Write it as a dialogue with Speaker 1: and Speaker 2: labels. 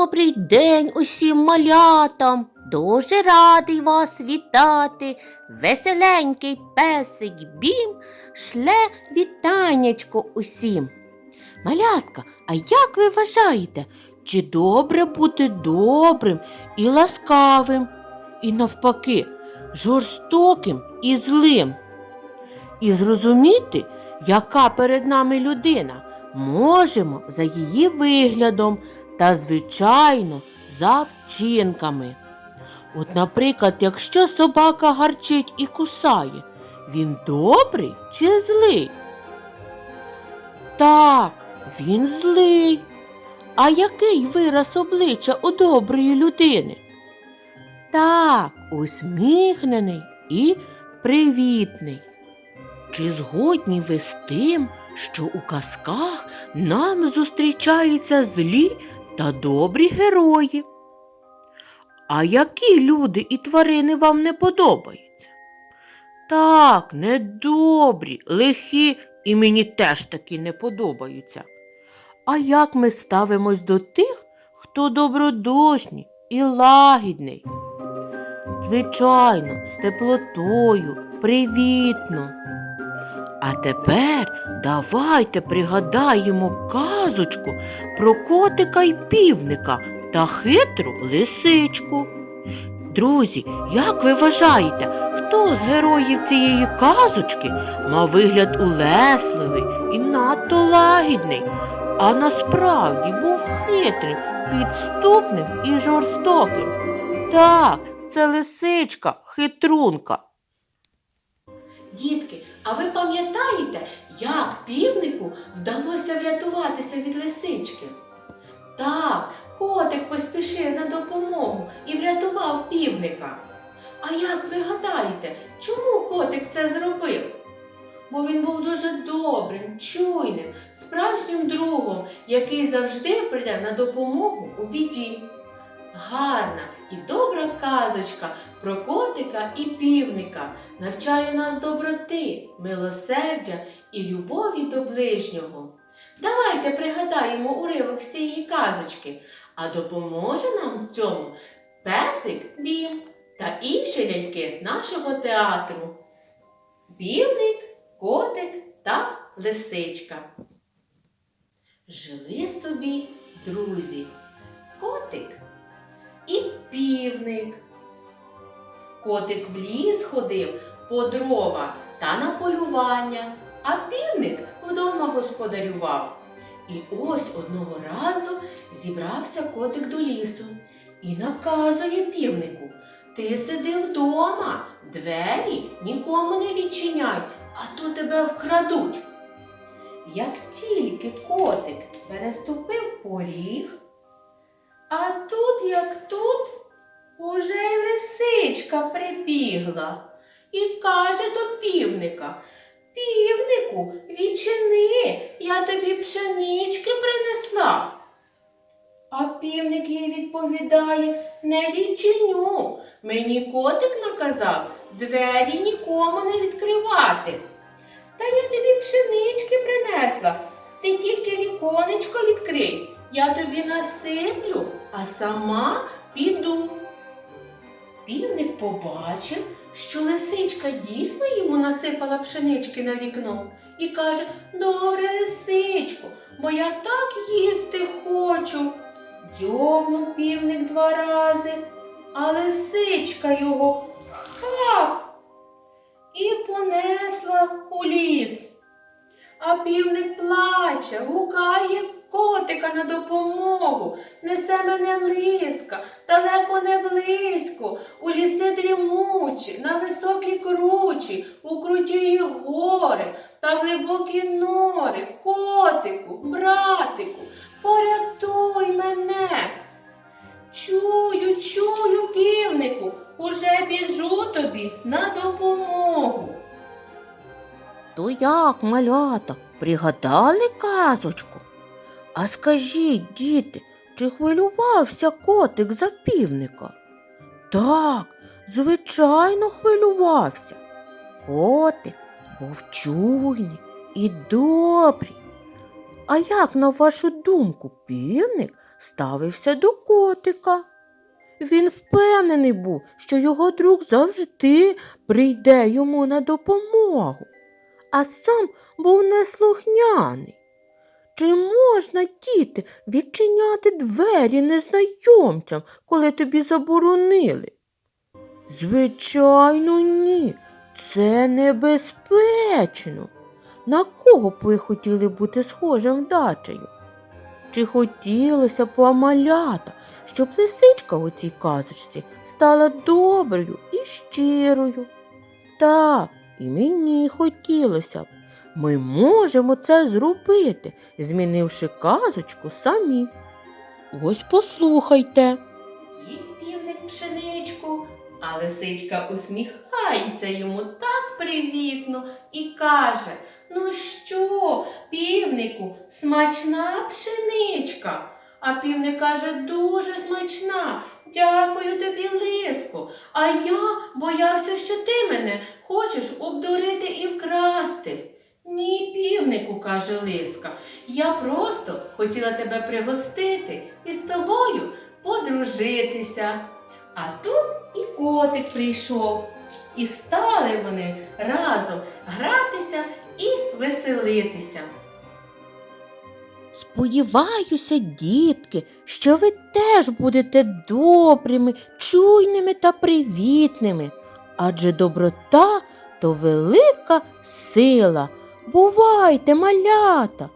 Speaker 1: Добрий день усім малятам. Дуже радий вас вітати. Веселенький песик бім шле вітаннячко усім. Малятка, а як ви вважаєте, чи добре бути добрим і ласкавим, і навпаки, жорстоким і злим? І зрозуміти, яка перед нами людина, можемо за її виглядом та, звичайно, за вчинками. От, наприклад, якщо собака гарчить і кусає, він добрий чи злий? Так, він злий. А який вираз обличчя у доброї людини? Так, усміхнений і привітний. Чи згодні ви з тим, що у казках нам зустрічаються злі та добрі герої? А які люди і тварини вам не подобаються? Так, недобрі, лихі і мені теж такі не подобаються. А як ми ставимось до тих, хто добродушний і лагідний? Звичайно, з теплотою, привітно. А тепер давайте пригадаємо казочку про котика й півника та хитру лисичку. Друзі, як ви вважаєте, хто з героїв цієї казочки мав вигляд улесливий і надто лагідний, а насправді був хитрим, підступним і жорстоким? Так, це лисичка, хитрунка. Дітки, а ви пам'ятаєте, як півнику вдалося врятуватися від лисички? Так, котик поспішив на допомогу і врятував півника. А як ви гадаєте, чому котик це зробив? Бо він був дуже добрим, чуйним, справжнім другом, який завжди прийде на допомогу у біді. Гарна і добра казочка про котика і півника навчає нас доброти, милосердя і любові до ближнього. Давайте пригадаємо уривок з цієї казочки, а допоможе нам в цьому песик Бім та інші ляльки нашого театру. Півник, котик та лисичка. Жили собі друзі, котик півник. Котик в ліс ходив по дрова та на полювання, а півник вдома господарював. І ось одного разу зібрався котик до лісу і наказує півнику Ти сиди вдома, двері нікому не відчиняй, а то тебе вкрадуть. Як тільки котик переступив поріг, лисичка прибігла і каже до півника Півнику, відчини, я тобі пшенички принесла. А півник їй відповідає Не відчиню. Мені котик наказав двері нікому не відкривати. Та я тобі пшенички принесла. Ти тільки віконечко відкрий. Я тобі насиплю, а сама піду. Півник побачив, що лисичка дійсно йому насипала пшенички на вікно і каже Добре, лисичко, бо я так їсти хочу. Дзьобнув півник два рази, а лисичка його хап і понесла у ліс. А півник плаче, гукає котика на допомогу, несе мене лиска, далеко не близько, у ліси дрімучі, на високі кручі, у круті гори та глибокі нори, котику, братику, порятуй мене. Чую, чую, півнику, уже біжу тобі на допомогу. То як, малята, пригадали казочку? А скажіть, діти, чи хвилювався котик за півника? Так, звичайно, хвилювався. Котик був чуйний і добрий. А як, на вашу думку, півник
Speaker 2: ставився до котика. Він впевнений був, що його друг завжди прийде йому на допомогу, а сам був неслухняний. Чи можна, діти, відчиняти двері незнайомцям, коли тобі заборонили? Звичайно, ні. Це небезпечно. На кого б ви хотіли бути схожим вдачею? Чи хотілося б вам малята, щоб лисичка у цій казочці стала доброю і щирою? Так, і мені хотілося б. Ми можемо це зробити, змінивши казочку самі. Ось послухайте.
Speaker 1: Їсть півник пшеничку, а лисичка усміхається йому так привітно і каже: Ну що, півнику, смачна пшеничка? А півник каже, дуже смачна. Дякую тобі, лиско. А я боявся, що ти мене хочеш обдурити і вкрасти. Каже лиска, я просто хотіла тебе пригостити і з тобою подружитися. А тут і котик прийшов, і стали вони разом гратися і веселитися.
Speaker 2: Сподіваюся, дітки, що ви теж будете добрими, чуйними та привітними, адже доброта то велика сила. Бувайте, малята!